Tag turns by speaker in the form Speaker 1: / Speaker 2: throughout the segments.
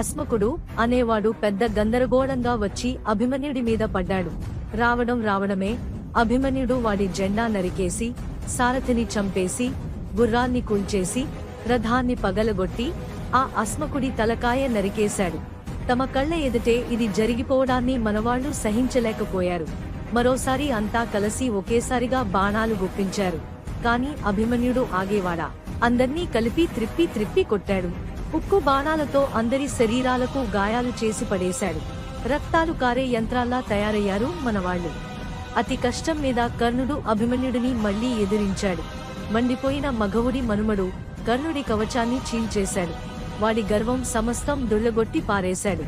Speaker 1: అస్మకుడు అనేవాడు పెద్ద గందరగోళంగా వచ్చి అభిమన్యుడి మీద పడ్డాడు. రావడం రావడమే అభిమన్యుడు వాడి జెండా నరికేసి సారథిని చంపేసి గుర్రాన్ని కూల్చేసి రథాన్ని పగలగొట్టి ఆ అస్మకుడి తలకాయ నరికేశాడు. తమ కళ్ళ ఎదుటే ఇది జరిగిపోవడాన్ని మనవాళ్ళు సహించలేకపోయారు. మరోసారి అంతా కలిసి ఒకేసారిగా బాణాలు గుప్పించారు. కాని అభిమన్యుడు ఆగేవాడా? అందర్నీ కలిపి త్రిప్పి త్రిప్పి కొట్టాడు. ఉక్కు బాణాలతో అందరి శరీరాలకు గాయాలు చేసి పడేశాడు. రక్తాలు కారే యంత్రాల్లా తయారయ్యారు మనవాళ్ళు అతి కష్టం మీద కర్ణుడు అభిమన్యుడిని మళ్ళీ ఎదిరించాడు. మండిపోయిన మగవుడి మనుమడు కర్ణుడి కవచాన్ని చీల్చేశాడు. వాడి గర్వం సమస్తం దుళ్ళగొట్టి పారేశాడు.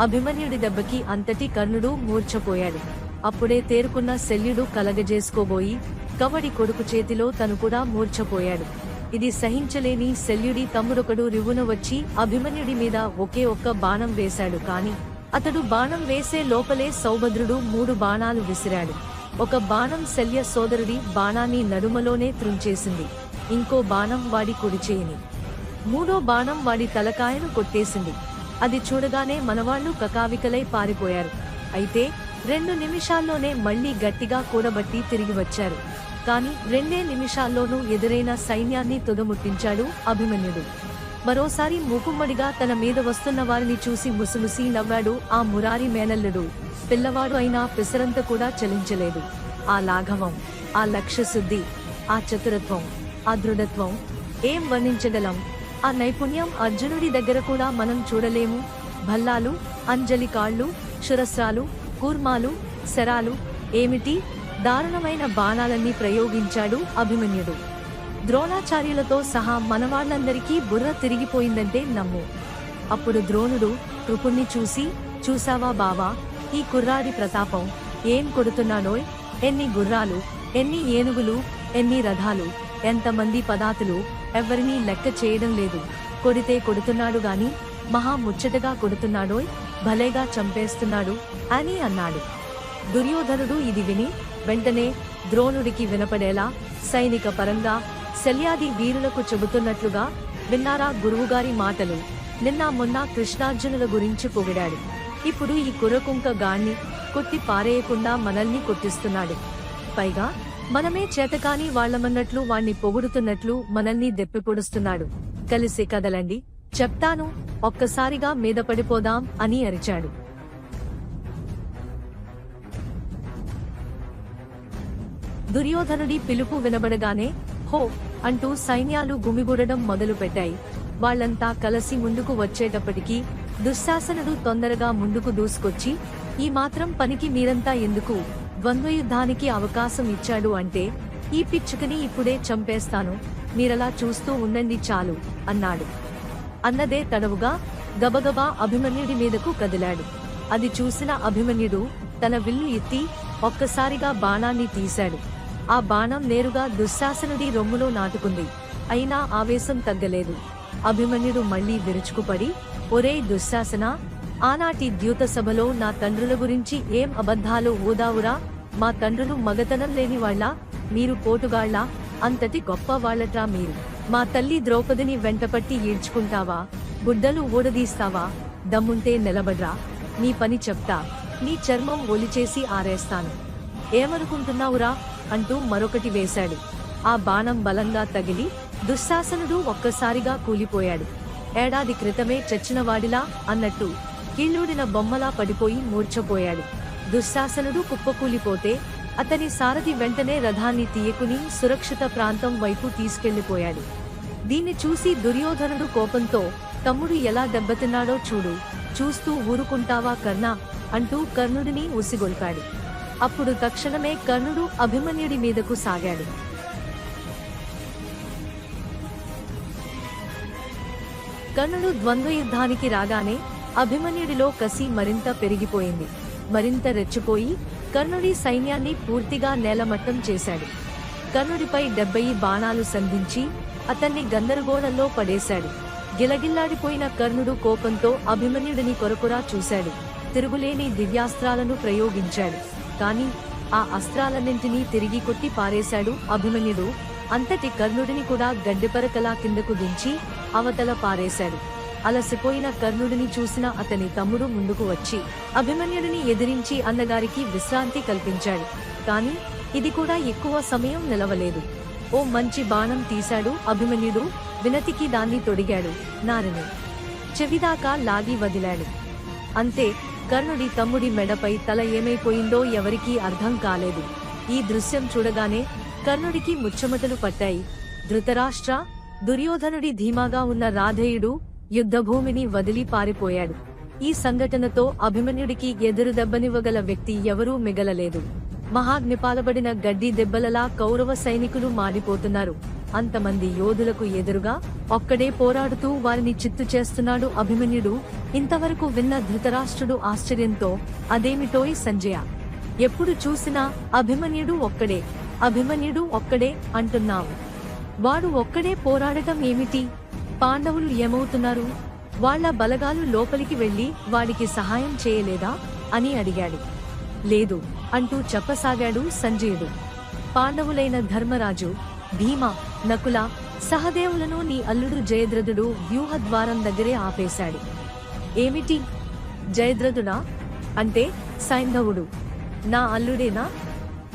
Speaker 1: అభిమన్యుడి దెబ్బకి అంతటి కర్ణుడు మూర్ఛపోయాడు. అప్పుడే తేరుకున్న శల్యుడు కలగజేసుకోబోయి కవడి కొడుకు చేతిలో తను కూడా మూర్ఛపోయాడు. ఇది సహించలేని శల్యుడి తమ్ముడొకడు రివున వచ్చి అభిమన్యుడి మీద ఒకే ఒక్క బాణం వేశాడు కాని అతడు బాణం వేసే లోపలే సౌభద్రుడు మూడు బాణాలు విసిరాడు. ఒక బాణం శల్య సోదరుడి బాణాన్ని నడుమలోనే త్రుంచేసింది. ఇంకో బాణం వాడి కుడిచేయని. మూడో బాణం వాడి తలకాయను కొట్టేసింది. అది చూడగానే మనవాళ్ళు కకావికలై పారిపోయారు. అయితే రెండు నిమిషాల్లోనే మళ్ళీ గట్టిగా కూడబట్టి తిరిగి వచ్చారు. కానీ రెండే నిమిషాల్లోనూ ఎదురైన సైన్యాన్ని తుదముట్టించాడు అభిమన్యుడు. మరోసారి మూకుమ్మడిగా తన మీద వస్తున్న వారిని చూసి ముసిముసి నవ్వాడు ఆ మురారి మేనల్లుడు. పిల్లవాడు అయినా పిసరంత కూడా చలించలేదు. ఆ లాఘవం ఆ లక్ష్యశుద్ధి ఆ చతురత్వం ఆ దృఢత్వం ఏం వర్ణించగలం? ఆ నైపుణ్యం అర్జునుడి దగ్గర కూడా మనం చూడలేము. భల్లాలు అంజలి కాళ్ళు శురస్రాలు కూర్మాలు శరాలు ఏమిటి? దారుణమైన బాణాలన్నీ ప్రయోగించాడు అభిమన్యుడు. ద్రోణాచార్యులతో సహా మనవాళ్ళందరికీ బుర్ర తిరిగిపోయిందంటే నమ్ము. అప్పుడు ద్రోణుడు కృపుణ్ణి చూసి చూసావా బావా ఈ కుర్రాడి ప్రతాపం ఏం కొడుతున్నానోయ్ ఎన్ని గుర్రాలు ఎన్ని ఏనుగులు ఎన్ని రథాలు ఎంతమంది పదాతులు ఎవరినీ లెక్క చేయడం లేదు. కొడితే కొడుతున్నాడు గాని మహా ముచ్చటగా కొడుతున్నాడోయ్ భలేగా చంపేస్తున్నాడు అని అన్నాడు. దుర్యోధనుడు ఇది విని వెంటనే ద్రోణుడికి వినపడేలా సైనిక పరంగా శల్యాది వీరులకు చెబుతున్నట్లుగా విన్నారా గురువుగారి మాటలు. నిన్న మొన్న కృష్ణార్జునుల గురించి పొగిడాడు. ఇప్పుడు ఈ కురకుంక గాన్ని కొట్టి పారేయకుండా మనల్ని కొట్టిస్తున్నాడు. పైగా మనమే చేతకాని వాళ్ళమన్నట్లు వాణ్ణి పొగుడుతున్నట్లు మనల్ని దెప్పిపొడుస్తున్నాడు. కలిసి కదలండి చెప్తాను ఒక్కసారిగా మీద పడిపోదాం అని అరిచాడు. దుర్యోధనుడి పిలుపు వినబడగానే హో! అంటూ సైన్యాలు గుమిగూడడం మొదలుపెట్టాయి. వాళ్ళంతా కలిసి ముందుకు వచ్చేటప్పటికీ దుశ్శాసనుడు తొందరగా ముందుకు దూసుకొచ్చి ఈ మాత్రం పనికి మీరంతా ఎందుకు? ద్వంద్వయుద్ధానికి అవకాశం ఇచ్చాడు అంటే ఈ పిచ్చుకని ఇప్పుడే చంపేస్తాను. మీరలా చూస్తూ ఉండండి చాలు అన్నాడు. అన్నదే తడవుగా గబగబా అభిమన్యుడి మీదకు కదిలాడు. అది చూసిన అభిమన్యుడు తన విల్లు ఎత్తి ఒక్కసారిగా బాణాన్ని తీశాడు. ఆ బాణం నేరుగా దుశ్శాసనుడి రొమ్ములో నాటుకుంది. అయినా ఆవేశం తగ్గలేదు. అభిమన్యుడు మళ్ళీ విరుచుకుపడి ఒరే దుశ్శాసన ఆనాటి ద్యూత సభలో నా తండ్రుల గురించి ఏం అబద్ధాలు ఊదావురా? మా తండ్రులు మగతనం లేని వాళ్ళ మీరు పోటుగాళ్ళ అంతటి గొప్ప వాళ్ళట్రా మీరు. మా తల్లి ద్రౌపదిని వెంటపట్టి ఈడ్చుకుంటావా? గుడ్డలు ఊడదీస్తావా? దమ్ముంటే నిలబడ్రా. నీ పని చెప్తా. నీ చర్మం ఒలిచేసి ఆరేస్తాను. ఏమనుకుంటున్నావురా? అంటూ మరొకటి వేశాడు. ఆ బాణం బలంగా తగిలి దుశ్శాసనుడు ఒక్కసారిగా కూలిపోయాడు. ఏడాది క్రితమే చచ్చినవాడిలా అన్నట్టు కీళ్ళూడిన బొమ్మలా పడిపోయి మూర్ఛపోయాడు. దుశ్శాసనుడు కుప్పకూలిపోతే అతని సారథి వెంటనే రథాన్ని తీయకుని సురక్షిత ప్రాంతం వైపు తీసుకెళ్ళిపోయాడు. దీన్ని చూసి దుర్యోధనుడు కోపంతో తమ్ముడు ఎలా దెబ్బతిన్నాడో చూడు చూస్తూ ఊరుకుంటావా కర్ణ అంటూ కర్ణుడిని ఉసిగొల్పాడు అప్పుడు తక్షణమే కర్ణుడు అభిమన్యుడి మీదకు సాగాడు. కర్ణుడు ద్వంద్వ యుద్ధానికి రాగానే అభిమన్యుడిలో కసి మరింత పెరిగిపోయింది. మరింత రెచ్చిపోయి కర్ణుడి సైన్యాన్ని పూర్తిగా నేలమట్టం చేశాడు. కర్ణుడిపై డెబ్బై బాణాలు సంధించి అతన్ని గందరగోళంలో పడేశాడు. గిలగిల్లాడిపోయిన కర్ణుడు కోపంతో అభిమన్యుడిని కొరకురా చూశాడు. తిరుగులేని దివ్యాస్త్రాలను ప్రయోగించాడు. కాని ఆ అస్త్రాలన్నింటినీ తిరిగి కొట్టి పారేశాడు అభిమన్యుడు. అంతటి కర్ణుడిని కూడా గడ్డిపరకలా కిందకు దించి అవతల పారేశాడు. అలసిపోయిన కర్ణుడిని చూసిన అతని తమ్ముడు ముందుకు వచ్చి అభిమన్యుడిని ఎదిరించి అన్నగారికి విశ్రాంతి కల్పించాడు. కాని ఇది కూడా ఎక్కువ సమయం నిలవలేదు. ఓ మంచి బాణం తీశాడు అభిమన్యుడు. వినతికి దాన్ని తొడిగాడు. నారని చెవిదాకా లాగి వదిలాడు. అంతే కర్ణుడి తమ్ముడి మెడపై తల ఏమైపోయిందో ఎవరికీ అర్థం కాలేదు. ఈ దృశ్యం చూడగానే కర్ణుడికి ముచ్చమటలు పట్టాయి. ధృతరాష్ట్ర దుర్యోధనుడి ధీమాగా ఉన్న రాధేయుడు యుద్ధభూమిని వదిలి పారిపోయాడు. ఈ సంఘటనతో అభిమన్యుడికి ఎదురు దెబ్బనివ్వగల వ్యక్తి ఎవరూ మిగలలేదు. మహాగ్నిపాలబడిన గడ్డి దెబ్బలలా కౌరవ సైనికులు మాడిపోతున్నారు అంతమంది యోధులకు ఎదురుగా ఒక్కడే పోరాడుతూ వారిని చిత్తు చేస్తున్నాడు అభిమన్యుడు. ఇంతవరకు విన్న ధృతరాష్ట్రుడు ఆశ్చర్యంతో అదేమిటోయ్ సంజయ? ఎప్పుడు చూసినా అభిమన్యుడు ఒక్కడే అభిమన్యుడు ఒక్కడే అంటున్నావు. వాడు ఒక్కడే పోరాడటం ఏమిటి? పాండవులు ఏమవుతున్నారు? వాళ్ళ బలగాలు లోపలికి వెళ్ళి వాడికి సహాయం చేయలేదా? అని అడిగాడు. లేదు అంటూ చెప్పసాగాడు సంజయుడు. పాండవులైన ధర్మరాజు భీమ నకుల సహదేవులను నీ అల్లుడు జయద్రథుడు వ్యూహ ద్వారం దగ్గరే ఆపేశాడు. ఏమిటి? జయద్రథుడా? అంటే సైంధవుడు. నా అల్లుడేనా?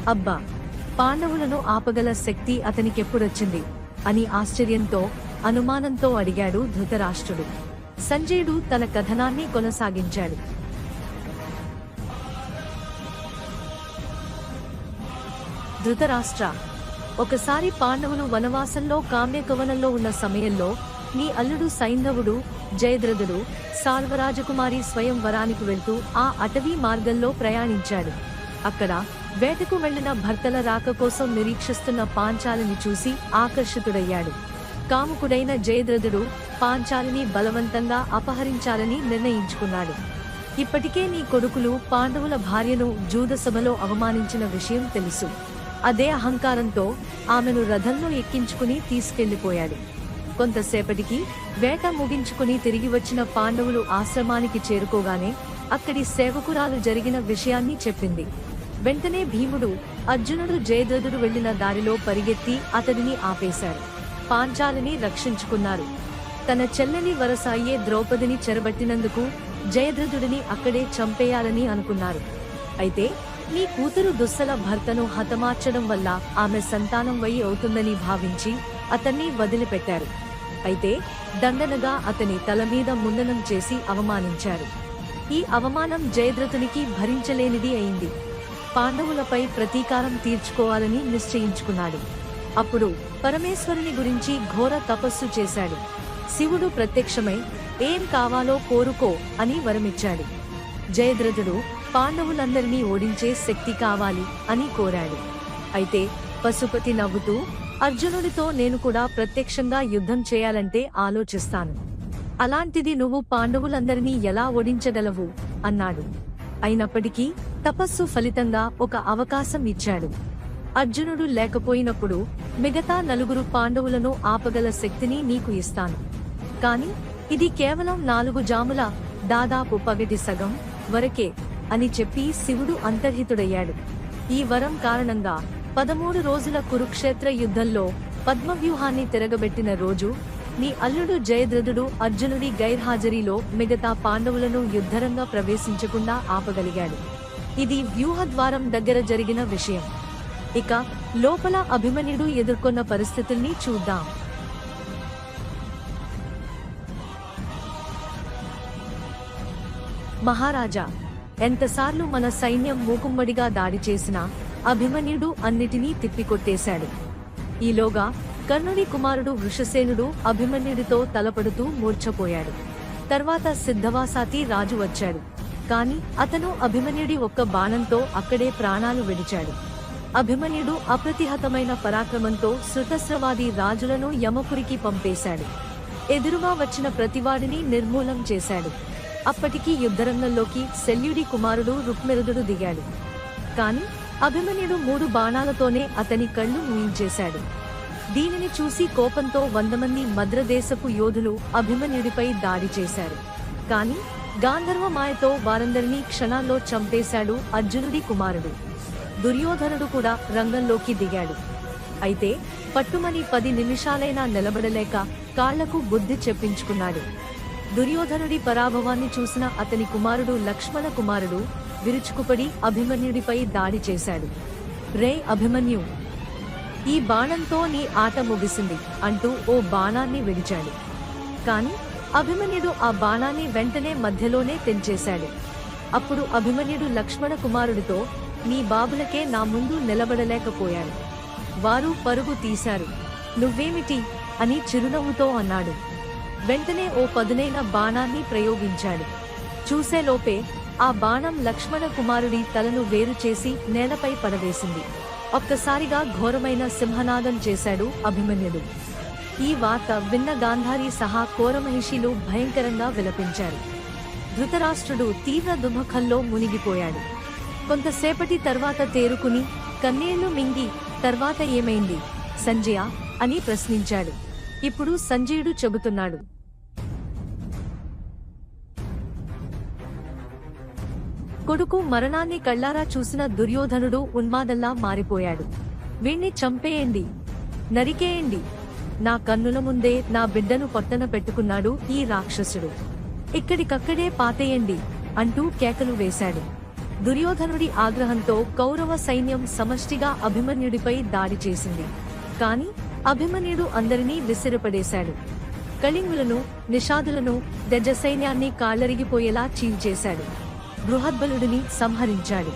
Speaker 1: అబ్బా! పాండవులను ఆపగల శక్తి అతనికెప్పుడొచ్చింది? అని ఆశ్చర్యంతో అనుమానంతో అడిగాడు ధృతరాష్ట్రుడు. సంజయుడు తన కథనాన్ని కొనసాగించాడు. ధృతరాష్ట్ర ఒకసారి పాండవులు వనవాసంలో కామ్యకవనంలో ఉన్న సమయంలో నీ అల్లుడు సైంధవుడు జయద్రథుడు సాల్వరాజకుమారి స్వయం వరానికి వెళ్తూ ఆ అటవీ మార్గంలో ప్రయాణించాడు. అక్కడ వేటకు వెళ్ళిన భర్తల రాక కోసం నిరీక్షిస్తున్న పాంచాలిని చూసి ఆకర్షితుడయ్యాడు. కాముకుడైన జయద్రథుడు పాంచాలిని బలవంతంగా అపహరించాలని నిర్ణయించుకున్నాడు. ఇప్పటికే నీ కొడుకులు పాండవుల భార్యను జూదసభలో అవమానించిన విషయం తెలుసు. అదే అహంకారంతో ఆమెను రథంలో ఎక్కించుకుని తీసుకెళ్ళిపోయాడు. కొంతసేపటికి వేట ముగించుకుని తిరిగి వచ్చిన పాండవులు ఆశ్రమానికి చేరుకోగానే అక్కడి సేవకురాలు జరిగిన విషయాన్ని చెప్పింది. వెంటనే భీముడు అర్జునుడు జయద్రథుడు వెళ్ళిన దారిలో పరిగెత్తి అతడిని ఆపేశాడు. పాంచాలిని రక్షించుకున్నారు. తన చెల్లెని వరసాయే ద్రౌపదిని చెరబట్టినందుకు జయద్రథుడిని అక్కడే చంపేయాలని అనుకున్నారు. అయితే నీ కూతురు దుస్సల భర్తను హతమార్చడం వల్ల ఆమె సంతానం వై అవుతుందని భావించి అతన్ని వదిలిపెట్టారు. అయితే దండనగా అతని తల మీద ముందనం చేసి అవమానించారు. ఈ అవమానం జయద్రథునికి భరించలేనిది అయింది. పాండవులపై ప్రతీకారం తీర్చుకోవాలని నిశ్చయించుకున్నాడు. అప్పుడు పరమేశ్వరుని గురించి ఘోర తపస్సు చేశాడు. శివుడు ప్రత్యక్షమై ఏం కావాలో కోరుకో అని వరమిచ్చాడు. జయద్రథుడు పాండవులందరినీ ఓడించే శక్తి కావాలి అని కోరాడు. అయితే పశుపతి నవ్వుతూ అర్జునుడితో నేను కూడా ప్రత్యక్షంగా యుద్ధం చేయాలంటే ఆలోచిస్తాను. అలాంటిది నువ్వు పాండవులందరినీ ఎలా ఓడించగలవు? అన్నాడు. అయినప్పటికీ తపస్సు ఫలితంగా ఒక అవకాశం ఇచ్చాడు. అర్జునుడు లేకపోయినప్పుడు మిగతా నలుగురు పాండవులను ఆపగల శక్తిని నీకు ఇస్తాను. కాని ఇది కేవలం నాలుగు జాముల దాదాపు పగటి సగం వరకే అని చెప్పి శివుడు అంతర్హితుడయ్యాడు. ఈ వరం కారణంగా పదమూడు రోజుల కురుక్షేత్ర యుద్ధంలో పద్మవ్యూహాన్ని తిరగబెట్టిన రోజు నీ అల్లుడు జయద్రథుడు అర్జునుడి గైర్హాజరీలో మిగతా పాండవులను యుద్ధరంగా ప్రవేశించకుండా ఆపగలిగాడు. ఇది వ్యూహద్వారం దగ్గర జరిగిన విషయం. ఇక లోపల అభిమన్యుడు ఎదుర్కొన్న పరిస్థితుల్ని చూద్దాం. మహారాజా ఎంతసార్లు మన సైన్యం మూకుమ్మడిగా దాడి చేసినా అభిమన్యుడు అన్నిటినీ తిప్పికొట్టేశాడు. ఈలోగా కర్ణుని కుమారుడు వృషసేనుడు అభిమన్యుడితో తలపడుతూ మూర్ఛపోయాడు. తర్వాత సిద్ధవాసాతి రాజు వచ్చాడు. కాని అతను అభిమన్యుడి ఒక్క బాణంతో అక్కడే ప్రాణాలు విడిచాడు. అభిమన్యుడు అప్రతిహతమైన పరాక్రమంతో శృతస్రవాది రాజులను యమపురికి పంపేశాడు. ఎదురుగా వచ్చిన ప్రతివాడిని నిర్మూలం చేశాడు. అప్పటికీ యుద్ధరంగంలోకి శల్యుడి కుమారుడు రుక్మెరుదుడు దిగాడు. కాని అభిమన్యుడు మూడు బాణాలతోనే అతని కళ్ళు మూయించేశాడు. దీనిని చూసి కోపంతో వంద మంది మద్రదేశపు యోధులు అభిమన్యుడిపై దాడి చేశారు. కాని గాంధర్వ మాయతో వారందరినీ క్షణాల్లో చంపేశాడు అర్జునుడి కుమారుడు. దుర్యోధనుడు కూడా రంగంలోకి దిగాడు. అయితే పట్టుమని పది నిమిషాలైనా నిలబడలేక కాళ్ళకు బుద్ధి చెప్పించుకున్నాడు. దుర్యోధనుడి పరాభవాన్ని చూసిన అతని కుమారుడు లక్ష్మణ కుమారుడు విరుచుకుపడి అభిమన్యుడిపై దాడి చేశాడు. రే అభిమన్యు! ఈ బాణంతో నీ ఆట ముగిసింది అంటూ ఓ బాణాన్ని విడిచాడు. కాని అభిమన్యుడు ఆ బాణాన్ని వెంటనే మధ్యలోనే తెంచేశాడు. అప్పుడు అభిమన్యుడు లక్ష్మణ కుమారుడితో నీ బాబులకే నా ముందు నిలబడలేకపోయాడు వారు పరుగు తీశారు. నువ్వేమిటి అని చిరునవ్వుతో అన్నాడు. వెంటనే ఓ పదునైన బాణాన్ని ప్రయోగించాడు. చూసేలోపే ఆ బాణం లక్ష్మణ కుమారుడి తలను వేరు చేసి నేలపై పడవేసింది. ఒక్కసారిగా ఘోరమైన సింహనాదం చేశాడు అభిమన్యుడు. ఈ వార్త విన్న గాంధారి సహా కోరమహిషిలు భయంకరంగా విలపించారు. ధృతరాష్ట్రుడు తీవ్ర దుమఖంలో మునిగిపోయాడు. కొంతసేపటి తర్వాత తేరుకుని కన్నీళ్ళు మింగి తర్వాత ఏమైంది? సంజయ? అని ప్రశ్నించాడు. ఇప్పుడు సంజయుడు చెబుతున్నాడు. కొడుకు మరణాన్ని కళ్ళారా చూసిన దుర్యోధనుడు ఉన్మాదల్లా మారిపోయాడు. వీణ్ణి చంపేయండి నరికేయండి. నా కన్నుల ముందే నా బిడ్డను పట్టన పెట్టుకున్నాడు ఈ రాక్షసుడు. ఇక్కడికక్కడే పాతేయండి అంటూ కేకలు వేశాడు. దుర్యోధనుడి ఆగ్రహంతో కౌరవ సైన్యం సమష్టిగా అభిమన్యుడిపై దాడి చేసింది. కాని అభిమన్యుడు అందరినీ విసిరపడేశాడు. కళింగులను నిషాదులను గజ సైన్యాన్ని కాళ్ళరిగిపోయేలా చీల్చేశాడు. బృహద్బలుడిని సంహరించాడు.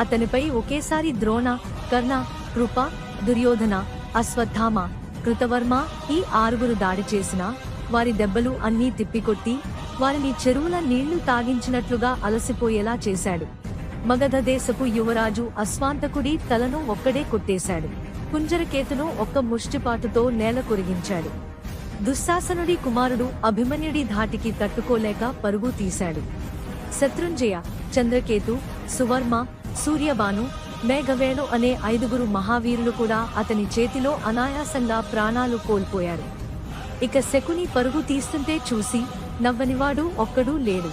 Speaker 1: అతనిపై ఒకేసారి ద్రోణ కర్ణ కృప దుర్యోధన అశ్వత్థామ కృతవర్మ ఈ ఆరుగురు దాడి చేసినా వారి దెబ్బలు అన్నీ తిప్పికొట్టి వారిని చెరువుల నీళ్ళు తాగించినట్లుగా అలసిపోయేలా చేశాడు. మగధ దేశపు యువరాజు అశ్వాంతకుడి తలను ఒక్కడే కొట్టేశాడు. కుంజరకేతును ఒక్క ముష్టిపాటుతో నేల కొరిగించాడు. దుశ్శాసనుడి కుమారుడు అభిమన్యుడి ధాటికి తట్టుకోలేక పరుగు తీశాడు. శత్రుంజయ చంద్రకేతు సువర్మ సూర్యబాను మేఘవేణు అనే ఐదుగురు మహావీరులు కూడా అతని చేతిలో అనాయాసంగా ప్రాణాలు కోల్పోయారు. ఇక శకుని పరుగు తీస్తుంటే చూసి నవ్వనివాడు ఒక్కడూ లేడు.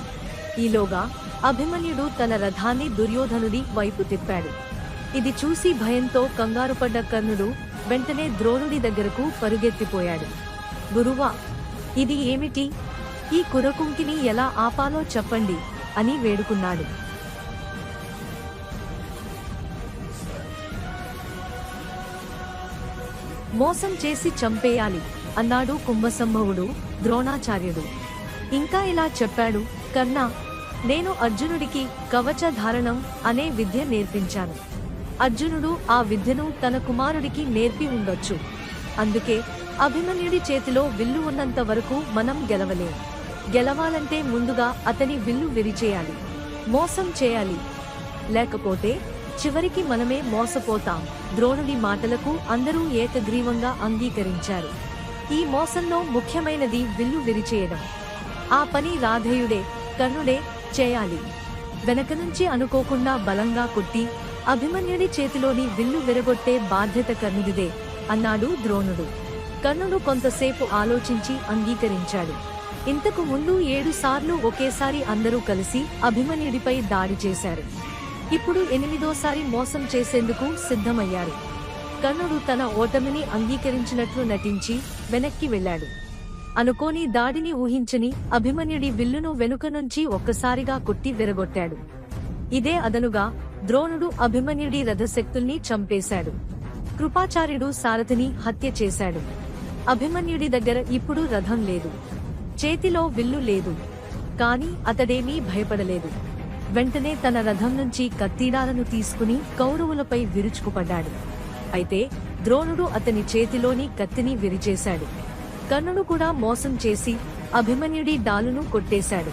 Speaker 1: ఈలోగా అభిమన్యుడు తన రథాన్ని దుర్యోధనుడి వైపు తిప్పాడు. ఇది చూసి భయంతో కంగారుపడ్డ కర్ణుడు వెంటనే ద్రోణుడి దగ్గరకు పరుగెత్తిపోయాడు. గురువా ఇది ఏమిటి? ఈ కురకుంకిని ఎలా ఆపాలో చెప్పండి అని వేడుకున్నాడు. మోసం చేసి చంపేయాలి అన్నాడు కుంభసంభవుడు ద్రోణాచార్యుడు. ఇంకా ఇలా చెప్పాడు కన్నా నేను అర్జునుడికి కవచ ధారణం అనే విద్య నేర్పించాను. అర్జునుడు ఆ విద్యను తన కుమారుడికి నేర్పి ఉండొచ్చు. అందుకే అభిమన్యుడి చేతిలో విల్లు ఉన్నంత వరకు మనం గెలవలేం. గెలవాలంటే ముందుగా అతని విల్లు విరిచేయాలి. మోసం చేయాలి. లేకపోతే చివరికి మనమే మోసపోతాం ద్రోణుడి మాటలకు అందరూ ఏకగ్రీవంగా అంగీకరించారు. ఈ మోసంలో ముఖ్యమైనది విల్లు విరిచేయడం. ఆ పని రాధేయుడే కర్ణుడే చేయాలి. వెనక నుంచి అనుకోకుండా బలంగా కుట్టి అభిమన్యుడి చేతిలోని విల్లు విరగొట్టే బాధ్యత కర్ణుడిదే అన్నాడు ద్రోణుడు. కర్ణుడు కొంతసేపు ఆలోచించి అంగీకరించాడు. ఇంతకు ముందు ఏడు సార్లు ఒకేసారి అందరూ కలిసి అభిమన్యుడిపై దాడి చేశారు. ఇప్పుడు ఎనిమిదోసారి మోసం చేసేందుకు సిద్ధమయ్యారు. కర్ణుడు తన ఓటమిని అంగీకరించినట్లు నటించి వెనక్కి వెళ్ళాడు. అనుకోని దాడిని ఊహించని అభిమన్యుడి విల్లును వెనుక నుంచి ఒక్కసారిగా కొట్టి విరగొట్టాడు. ఇదే అదనుగా ద్రోణుడు అభిమన్యుడి రథశక్తుల్ని చంపేశాడు. కృపాచార్యుడు సారథిని హత్య చేశాడు. అభిమన్యుడి దగ్గర ఇప్పుడు రథం లేదు. చేతిలో విల్లు లేదు. కాని అతడేమీ భయపడలేదు. వెంటనే తన రథం నుంచి కత్తిడాలను తీసుకుని కౌరవులపై విరుచుకుపడ్డాడు. అయితే ద్రోణుడు అతని చేతిలోని కత్తిని విరిచేశాడు. కర్ణుడు కూడా మోసం చేసి అభిమన్యుడి డాలును కొట్టేశాడు.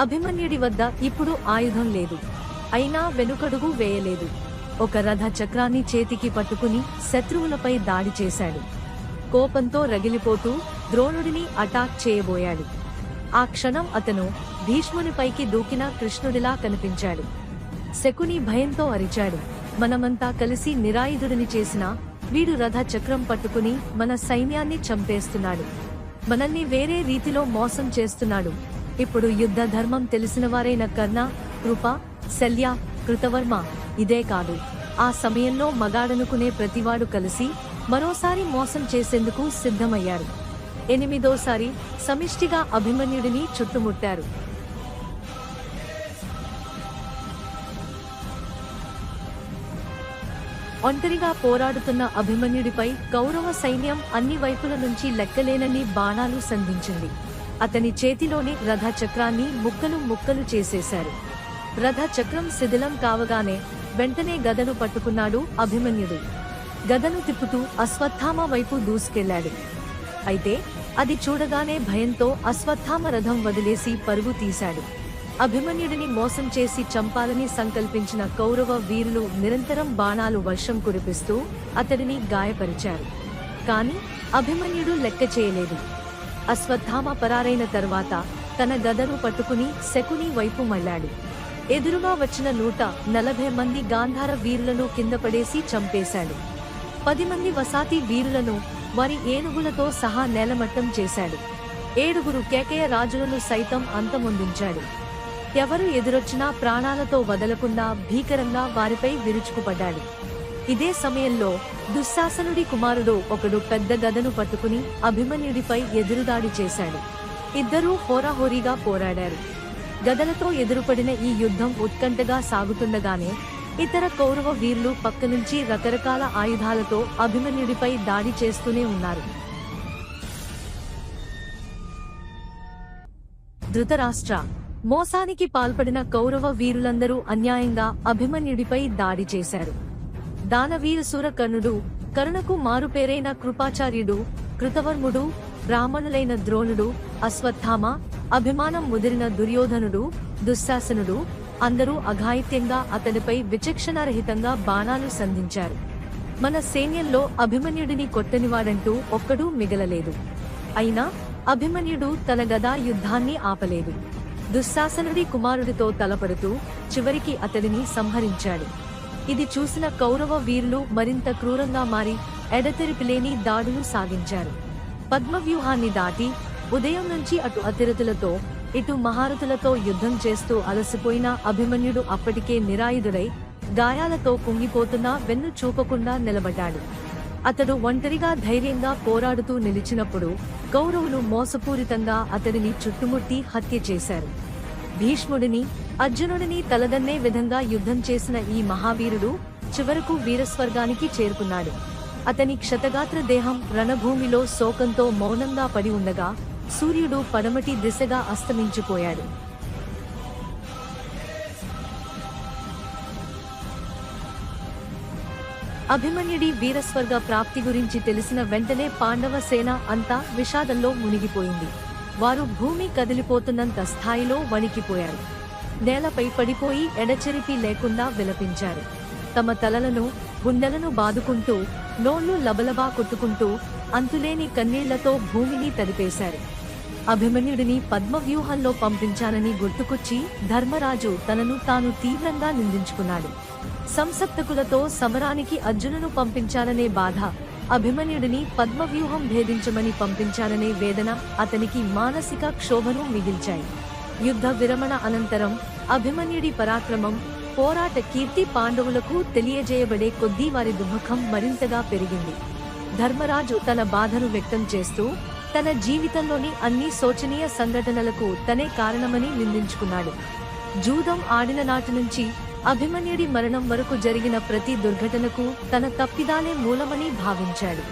Speaker 1: అభిమన్యుడి వద్ద ఇప్పుడు ఆయుధం లేదు. అయినా వెనుకడుగు వేయలేదు. ఒక రథ చక్రాన్ని చేతికి పట్టుకుని శత్రువులపై దాడి చేశాడు. కోపంతో రగిలిపోతూ ద్రోణుడిని అటాక్ చేయబోయాడు. ఆ క్షణం అతను భీష్మునిపైకి దూకిన కృష్ణుడిలా కనిపించాడు. శకుని భయంతో అరిచాడు. మనమంతా కలిసి నిరాయుధుడిని చేసిన వీడు రథ చక్రం పట్టుకుని మన సైన్యాన్ని చంపేస్తున్నాడు. మనల్ని వేరే రీతిలో మోసం చేస్తున్నాడు. ఇప్పుడు యుద్ధ ధర్మం తెలిసిన వారైన కర్ణ కృప శల్య కృతవర్మ ఇదే కాదు. ఆ సమయంలో మగాడనుకునే ప్రతివాడు కలిసి మరోసారి మోసం చేసేందుకు సిద్ధమయ్యారు ఎనిమిదోసారి సమిష్టిగా అభిమన్యుడిని చుట్టుముట్టారు. ఒంటరిగా పోరాడుతున్న అభిమన్యుడిపై కౌరవ సైన్యం అన్ని వైపుల నుంచి లెక్కలేనన్ని బాణాలు సంధించింది. అతని చేతిలోని రథ చక్రాన్ని ముక్కలు ముక్కలు చేసేశారు. రథ చక్రం శిథిలం కావగానే వెంటనే గదను పట్టుకున్నాడు అభిమన్యుడు. గదను తిప్పుతూ అశ్వత్థామ వైపు దూసుకెళ్ళాడు అయితే అది చూడగానే భయంతో అశ్వత్థామ రథం వదిలేసి పరుగు తీశాడు. అభిమన్యుడిని మోసం చేసి చంపాలని సంకల్పించిన కౌరవ వీరులు నిరంతరం బాణాలు వర్షం కురిపిస్తూ అతడిని గాయపరిచారు. కాని అభిమన్యుడు లెక్క చేయలేదు. అశ్వత్థామ పరారైన తర్వాత తన గదను పట్టుకుని శకుని వైపు మళ్ళాడు. ఎదురుగా వచ్చిన నూట నలభై మంది గాంధార వీరులను కింద పడేసి చంపేశాడు. పది మంది వసాతి వీరులను వారి ఏనుగులతో సహా నేలమట్టం చేశాడు. ఏడుగురు కేకయ రాజులను సైతం అంతమొందించాడు. ఎవరు ఎదురొచ్చినా ప్రాణాలతో వదలకుండా భీకరంగా వారిపై విరుచుకుపడ్డాడు. ఇదే సమయంలో దుశ్శాసనుడి కుమారుడు ఒకడు పెద్ద గదను పట్టుకుని అభిమన్యుడిపై ఎదురుదాడి చేశాడు. ఇద్దరూ హోరాహోరీగా పోరాడారు. గదలతో ఎదురుపడిన ఈ యుద్ధం ఉత్కంఠగా సాగుతుండగానే ఇతర కౌరవ వీరులు పక్క నుంచి రకరకాల ఆయుధాలతో అభిమన్యుడిపై దాడి చేస్తూనే ఉన్నారు. ధృతరాష్ట్ర మోసానికి పాల్పడిన కౌరవ వీరులందరూ అన్యాయంగా అభిమన్యుడిపై దాడి చేశారు. దానవీర సూరకర్ణుడు కరుణకు మారుపేరైన కృపాచార్యుడు కృతవర్ముడు బ్రాహ్మణులైన ద్రోణుడు అశ్వత్థామ అభిమానం ముదిరిన దుర్యోధనుడు దుశ్శాసనుడు అందరూ అఘాయిత్యంగా అతడిపై విచక్షణారహితంగా బాణాలు సంధించారు. మన సైన్యంలో అభిమన్యుడిని కొట్టనివాడంటూ ఒక్కడూ మిగలలేదు. అయినా అభిమన్యుడు తన గదా యుద్ధాన్ని ఆపలేదు. దుశ్శాసనుడి కుమారుడితో తలపడుతూ చివరికి అతడిని సంహరించాడు. ఇది చూసిన కౌరవ వీరులు మరింత క్రూరంగా మారి ఎడతెరిపిలేని దాడులు సాగించారు. పద్మవ్యూహాన్ని దాటి ఉదయం నుంచి అటు అతిరథులతో ఇటు మహారథులతో యుద్ధం చేస్తూ అలసిపోయిన అభిమన్యుడు అప్పటికే నిరాయుధుడై గాయాలతో కుంగిపోతున్నా వెన్ను చూపకుండా నిలబడ్డాడు. అతడు ఒంటరిగా ధైర్యంగా పోరాడుతూ నిలిచినప్పుడు కౌరవులు మోసపూరితంగా అతడిని చుట్టుముట్టి హత్య చేశారు. భీష్ముడిని అర్జునుడిని తలదన్నే విధంగా యుద్ధం చేసిన ఈ మహావీరుడు చివరకు వీరస్వర్గానికి చేరుకున్నాడు. అతని క్షతగాత్ర దేహం రణభూమిలో శోకంతో మౌనంగా పడి ఉండగా సూర్యుడు పడమటి దిశగా అస్తమించిపోయాడు. అభిమన్యుడి వీరస్వర్గ ప్రాప్తి గురించి తెలిసిన వెంటనే పాండవ సేన అంతా విషాదంలో మునిగిపోయింది. వారు భూమి కదిలిపోతున్నంత స్థాయిలో వణికిపోయారు. నేలపై పడిపోయి ఎడచెరిపి లేకుండా విలపించారు. తమ తలలను గుండెలను బాదుకుంటూ నోళ్ళు లబలబా కొట్టుకుంటూ అంతులేని కన్నీళ్ళతో భూమిని తడిపేశారు అభిమన్యుడిని పద్మవ్యూహంలో పంపించానని గుర్తుకొచ్చి ధర్మరాజు తనను తాను తీవ్రంగా నిందించుకున్నాడు. సంసప్తకులతో సమరానికి అర్జునును పంపించాలనే బాధ అభిమన్యుడిని పద్మవ్యూహం భేదించమని పంపించాలనే వేదన అతనికి మానసిక క్షోభను మిగిల్చాయి. యుద్ధ విరమణ అనంతరం అభిమన్యుడి పరాక్రమం పోరాట కీర్తి పాండవులకు తెలియజేయబడే కొద్దీ వారి దుఃఖం మరింతగా పెరిగింది. ధర్మరాజు తన బాధను వ్యక్తం చేస్తూ తన జీవితంలోని అన్ని శోచనీయ సంఘటనలకు తనే కారణమని నిందించుకున్నాడు. జూదం ఆడిన నాటి నుంచి అభిమన్యుడి మరణం వరకు జరిగిన ప్రతి దుర్ఘటనకు తన తప్పిదాలే మూలమని భావించాడు.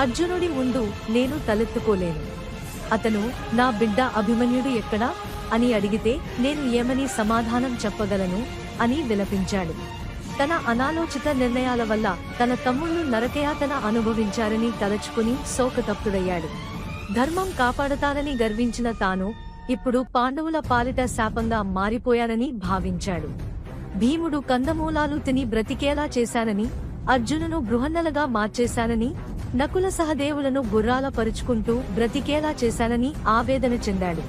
Speaker 1: అర్జునుడి ముందు నేను తలెత్తుకోలేను. అతను నా బిడ్డ అభిమన్యుడు ఎక్కడా అని అడిగితే నేను ఏమని సమాధానం చెప్పగలను అని విలపించాడు. తన అనాలోచిత నిర్ణయాల వల్ల తన తమ్ముళ్ళు నరకయాతన అనుభవించారని తలచుకుని శోకతప్తుడయ్యాడు. ధర్మం కాపాడతానని గర్వించిన తాను ఇప్పుడు పాండవుల పాలిట శాపంగా మారిపోయానని భావించాడు. భీముడు కందమూలాలు తిని బ్రతికేలా చేశానని అర్జునును బృహన్నలుగా మార్చేశానని నకుల సహదేవులను గుర్రాల పరుచుకుంటూ బ్రతికేలా చేశానని ఆవేదన చెందాడు.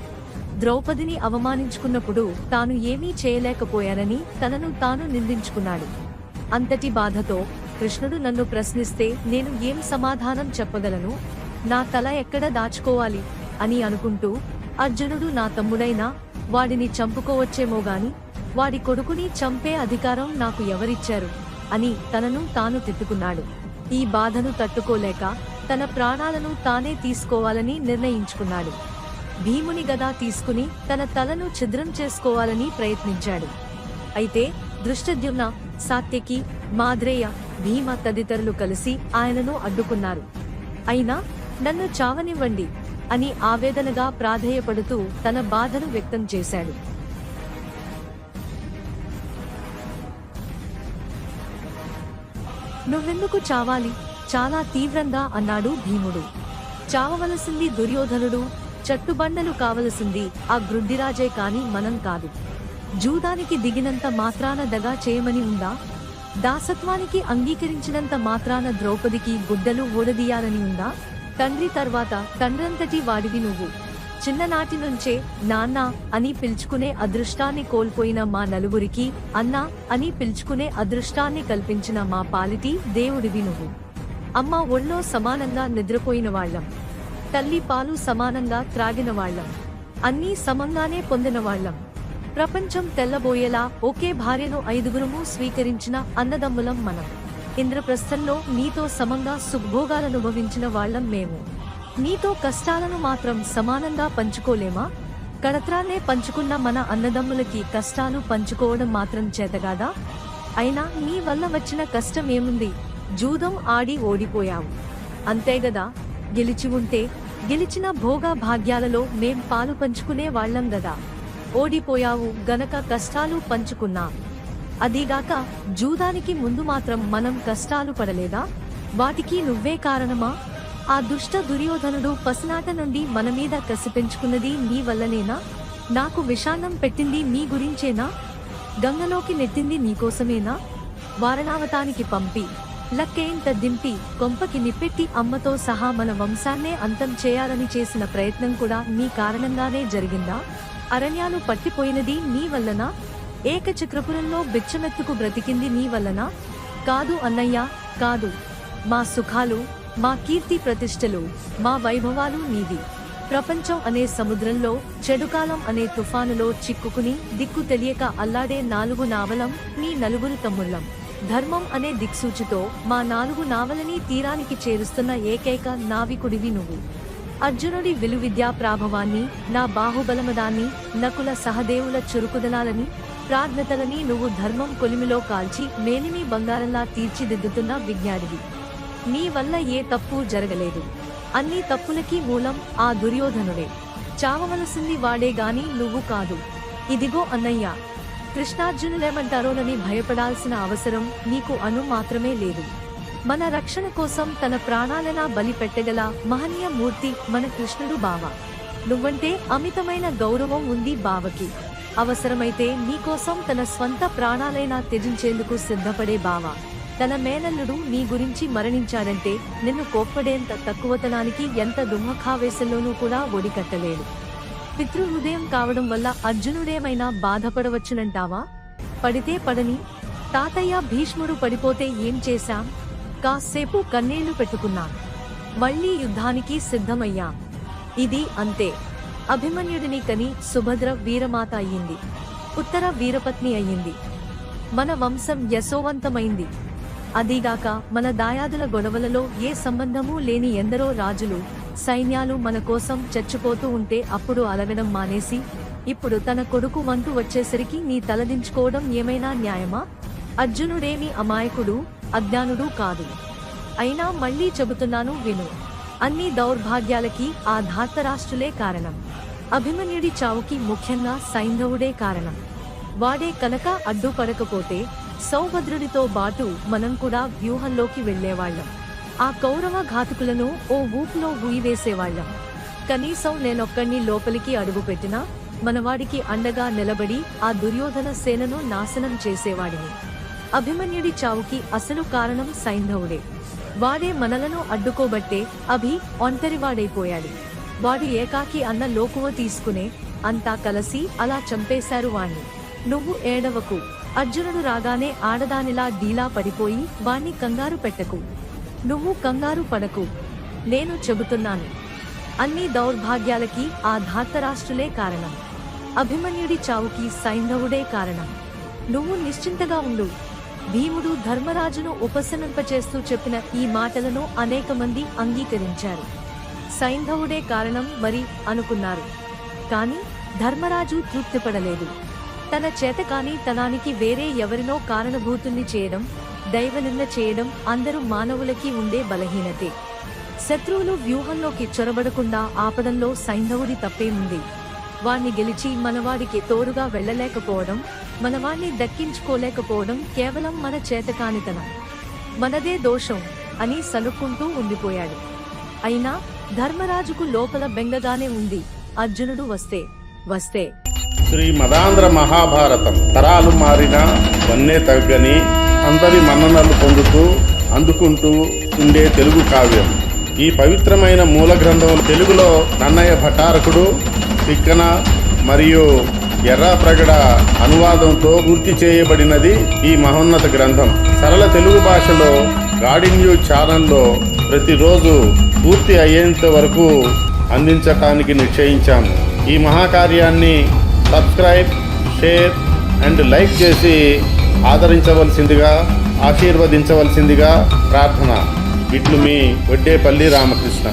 Speaker 1: ద్రౌపదిని అవమానించుకున్నప్పుడు తాను ఏమీ చేయలేకపోయానని తనను తాను నిందించుకున్నాడు. అంతటి బాధతో కృష్ణుడు నన్ను ప్రశ్నిస్తే నేను ఏం సమాధానం చెప్పగలను? నా తల ఎక్కడ దాచుకోవాలి? అని అనుకుంటూ అర్జునుడు నా తమ్ముడైనా వాడిని చంపుకోవచ్చేమో గాని వాడి కొడుకుని చంపే అధికారం నాకు ఎవరిచ్చారు? అని తనను తాను తిట్టుకున్నాడు. ఈ బాధను తట్టుకోలేక తన ప్రాణాలను తానే తీసుకోవాలని నిర్ణయించుకున్నాడు. భీముని గదా తీసుకుని తన తలను ఛిద్రం చేసుకోవాలని ప్రయత్నించాడు. అయితే దృష్టద్యుమ్న సాత్యకి మాద్రేయ భీమ తదితరులు కలిసి ఆయనను అడ్డుకున్నారు. అయినా నన్ను చావనివ్వండి అని ఆవేదనగా ప్రాధేయపడుతూ తన బాధను వ్యక్తం చేశాడు. నువ్వెందుకు చావాలి? చాలా తీవ్రంగా అన్నాడు భీముడు. చావవలసింది దుర్యోధనుడు చట్టుబండలు కావలసింది ఆ గ్రుడ్డిరాజే కాని మనం కాదు. జూదానికి దిగినంత మాత్రాన దగా చేయమని ఉందా? దాసత్వానికి అంగీకరించినంత మాత్రాన ద్రౌపదికి గుడ్డలు ఊడదీయాలని ఉందా? తండ్రి తర్వాత తండ్రంతటి వాడివి నువ్వు. చిన్ననాటి నుంచే నాన్న అని పిలుచుకునే అదృష్టాన్ని కోల్పోయిన మా నలుగురికి అన్నా అని పిలుచుకునే అదృష్టాన్ని కల్పించిన మా పాలిటి దేవుడివి నువ్వు. అమ్మ ఒళ్ళో సమానంగా నిద్రపోయిన వాళ్ళం. తల్లి పాలు సమానంగా త్రాగిన వాళ్ళం. అన్నీ సమంగానే పొందిన వాళ్ళం. ప్రపంచం తెల్లబోయేలా ఒకే భార్యను ఐదుగురుము స్వీకరించిన అన్నదమ్ములం మనం. ఇంద్రప్రస్థంలో నీతో సమంగా సుఖభోగాలనుభవించిన వాళ్ళం మేము. నీతో కష్టాలను మాత్రం సమానంగా పంచుకోలేమా? కడత్రాన్నే పంచుకున్న మన అన్నదమ్ములకి కష్టాలు పంచుకోవడం మాత్రం చేతగాదా? అయినా నీ వల్ల వచ్చిన కష్టం ఏముంది? జూదం ఆడి ఓడిపోయావు అంతేగదా గెలిచి ఉంటే గెలిచిన భోగా భాగ్యాలలో మేం పాలు పంచుకునే వాళ్ళం గదా? ఓడిపోయావు గనక కష్టాలు పంచుకున్నా. అదీగాక జూదానికి ముందు మాత్రం మనం కష్టాలు పడలేదా? వాటికి నువ్వే కారణమా? ఆ దుష్ట దుర్యోధనుడు పసినాట నుండి మన మీద కసి పెంచుకున్నది నీ వల్లనేనా? నాకు విషాన్నం పెట్టింది నీ గురించేనా? గంగలోకి నెట్టింది నీకోసమేనా వారణావతానికి పంపి లక్కేంత దింపి కొంపకి నిప్పెట్టి అమ్మతో సహా మన వంశాన్నే అంతం చేయాలని చేసిన ప్రయత్నం కూడా నీ కారణంగానే జరిగిందా? అరణ్యాలు పట్టిపోయినది నీ వల్లనా? ఏకచక్రపురంలో బిచ్చమెత్తుకు బ్రతికింది నీ వల్లనా? కాదు అన్నయ్య కాదు. మా సుఖాలు మా కీర్తి ప్రతిష్టలు మా వైభవాలు నీవి. ప్రపంచం అనే సముద్రంలో చెడుకాలం అనే తుఫానులో చిక్కుకుని దిక్కు తెలియక అల్లాడే నాలుగు నావలం నీ నలుగురు తమ్ముళ్ళం. ధర్మం అనే దిక్సూచితో మా నాలుగు నావలని తీరానికి చేరుస్తున్న ఏకైక నావికుడివి నువ్వు. అర్జునుడి విలువిద్యా ప్రాభవాన్ని నా బాహుబలమదాన్ని నకుల సహదేవుల చురుకుదనాలని ప్రార్థనతలని నువ్వు ధర్మం కొలిమిలో కాల్చి మేలిమి బంగారంలా తీర్చిదిద్దుతున్న విజ్ఞానివి. నీ వల్ల ఏ తప్పు జరగలేదు. అన్ని తప్పులకి మూలం ఆ దుర్యోధనుడే. చావవలసింది వాడే గాని నువ్వు కాదు. ఇదిగో అన్నయ్య కృష్ణార్జునులేమంటారోనని భయపడాల్సిన అవసరం నీకు అను మాత్రమే లేదు. మన రక్షణ కోసం తన ప్రాణాలనా బలి పెట్టగల మహనీయ మూర్తి మన కృష్ణుడు బావ. నువ్వంటే అమితమైన గౌరవం ఉంది బావకి. అవసరమైతే నీకోసం తన స్వంత ప్రాణాలైనా త్యజించేందుకు సిద్ధపడే బావ. తన మేనల్లుడు నీ గురించి మరణించాడంటే నిన్ను కోప్పడేంత తక్కువతనానికి ఎంత దుమ్మఖావేశంలోనూ కూడా ఒడికట్టలేడు. పితృహృదయం కావడం వల్ల అర్జునుడేమైనా బాధపడవచ్చునంటావా? పడితే పడని. తాతయ్య భీష్ముడు పడిపోతే ఏం చేశాం? కాసేపు కన్నీళ్ళు పెట్టుకున్నాం. మళ్ళీ యుద్ధానికి సిద్ధమయ్యాం. ఇది అంతే. అభిమన్యుడిని కని సుభద్ర వీరమాత అయ్యింది. ఉత్తర వీరపత్ని అయ్యింది. మన వంశం యశోవంతమైంది. అదీగాక మన దాయాదుల గొడవలలో ఏ సంబంధమూ లేని ఎందరో రాజులు సైన్యాలు మన కోసం చచ్చిపోతూ ఉంటే అప్పుడు అలగడం మానేసి ఇప్పుడు తన కొడుకు వంతు వచ్చేసరికి నీ తలదించుకోవడం ఏమైనా న్యాయమా? అర్జునుడేమి అమాయకుడు అజ్ఞానుడు కాదు. అయినా మళ్ళీ చెబుతున్నాను విను. అన్ని దౌర్భాగ్యాలకి ఆ ధార్తరాష్ట్రులే కారణం. అభిమన్యుడి చావుకి ముఖ్యంగా సైంధవుడే కారణం. వాడే కనుక అడ్డుపడకపోతే సౌభద్రుడితో బాటు మనం కూడా వ్యూహంలోకి వెళ్ళేవాళ్ళం ఆ కౌరవ ఘాతుకులను ఓ ఊపులో ఊయివేసేవాళ్ళం కనీసం నేనొక్కడిని లోపలికి అడుగుపెట్టినా మనవాడికి అండగా నిలబడి ఆ దుర్యోధన సేనను నాశనం చేసేవాడిని. అభిమన్యుడి చావుకి అసలు కారణం సైంధవుడే. వాడే మనలను అడ్డుకోబట్టే అభి ఒంటరివాడైపోయాడు. వాడు ఏకాకి అన్న లోకువ తీసుకునే అంతా కలసి అలా చంపేశారు వాణ్ణి. నువ్వు ఏడవకు. అర్జునుడు రాగానే ఆడదానిలా డీలా పడిపోయి వాణ్ణి కంగారు పెట్టకు. నువ్వు కంగారు పడకు. నేను చెబుతున్నాను. అన్ని దౌర్భాగ్యాలకి ఆ ధార్తరాష్ట్రులే కారణం. అభిమన్యుడి చావుకి సైంధవుడే కారణం. నువ్వు నిశ్చింతగా ఉండు. భీముడు ధర్మరాజును ఉపశమింపచేస్తూ చెప్పిన ఈ మాటలను అనేక మంది అంగీకరించారు. సైంధవుడే కారణం మరి అనుకున్నారు. కాని ధర్మరాజు తృప్తిపడలేదు. తన చేతకాని తనానికి వేరే ఎవరినో కారణభూతుల్ని చేయడం దైవనింద చేయడం అందరూ మానవులకి ఉండే బలహీనతే. శత్రువులు వ్యూహంలోకి చొరబడకుండా ఆపదంలో సైంధవుడి తప్పే ఉంది. వాణ్ణి గెలిచి మనవాడికి తోడుగా వెళ్ళలేకపోవడం మనవాణ్ణి దక్కించుకోలేకపోవడం కేవలం మన చేతకానితనం మనదే దోషం అని సలుక్కుంటూ ఉండిపోయాడు. అయినా ధర్మరాజుకు లోపల బెంగగానే ఉంది. అర్జునుడు వస్తే వస్తే.
Speaker 2: శ్రీ మదాంధ్ర మహాభారతం. తరాలు మారిన వన్నే తగ్గని అందరి మన్ననలు పొందుతూ అందుకుంటూ ఉండే తెలుగు కావ్యం. ఈ పవిత్రమైన మూల గ్రంథం తెలుగులో నన్నయ్య భటారకుడు తిక్కన మరియు ఎర్రాప్రగడ అనువాదంతో పూర్తి చేయబడినది ఈ మహోన్నత గ్రంథం. సరళ తెలుగు భాషలో గాడిన్యూ ఛానల్లో ప్రతిరోజు పూర్తి అయ్యేంత వరకు అందించటానికి నిశ్చయించాము. ఈ మహాకార్యాన్ని సబ్స్క్రైబ్ షేర్ అండ్ లైక్ చేసి ఆదరించవలసిందిగా ఆశీర్వదించవలసిందిగా ప్రార్థన. ఇట్లు మీ వడ్డేపల్లి రామకృష్ణ.